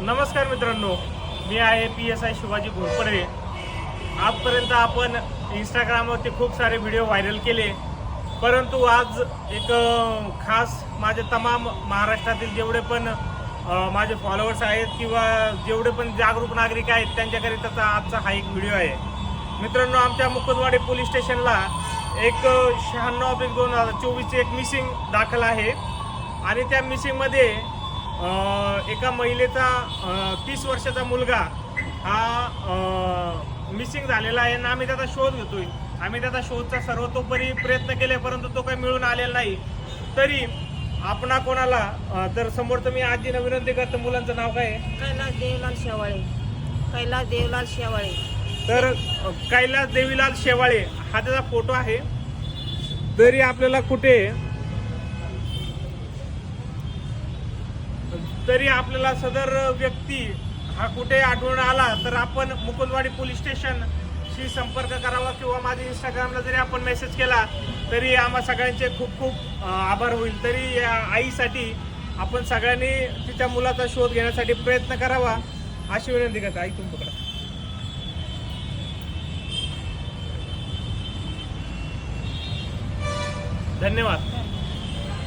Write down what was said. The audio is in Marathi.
नमस्कार मित्रांनो मी आहे P S I Shivaji Ghorpade. आजपर्यंत आपण इंस्टाग्रामवरती खूप सारे व्हिडिओ व्हायरल केले. परंतु आज एक खास माझे तमाम महाराष्ट्रातील जेवढे पण माझे फॉलोअर्स आहेत किंवा जेवढे पण जागरूक नागरिक आहेत त्यांच्याकरिताचा आजचा हा एक व्हिडिओ आहे. मित्रांनो आमच्या मुकुंदवाडी पोलीस स्टेशनला एक शहाण्णव ऑफिस दोन हजार चोवीसची एक मिसिंग दाखल आहे. आणि त्या मिसिंगमध्ये एका महिलेचा तीस वर्षाचा मुलगा हा मिसिंग झालेला आहे आणि आम्ही त्याचा शोध घेतोय. आम्ही त्याचा शोधचा सर्वतोपरी प्रयत्न केले परंतु तो काही मिळून आलेला नाही. तरी आपणा कोणाला तर समोर तर मी आजीनं विनंती करतो मुलांचं नाव काय आहे? कैलास देवलाल शेवाळे. कैलास देवलाल शेवाळे. तर कैलास देवीलाल शेवाळे हा त्याचा फोटो आहे. तरी आपल्याला कुठे तरी आपल्याला सदर व्यक्ती हा कुठे आढळून आला तर आपण मुकुंदवाडी पोलीस स्टेशन शी संपर्क करावा किंवा माझ्या इंस्टाग्रामला जरी आपण मेसेज केला तरी आम्हा सगळ्यांचे खूप खूप आभार होईल. तरी या आईसाठी आपण सगळ्यांनी तिच्या मुलाचा शोध घेण्यासाठी प्रयत्न करावा. अशी विनंती करते. आई पकडा. धन्यवाद.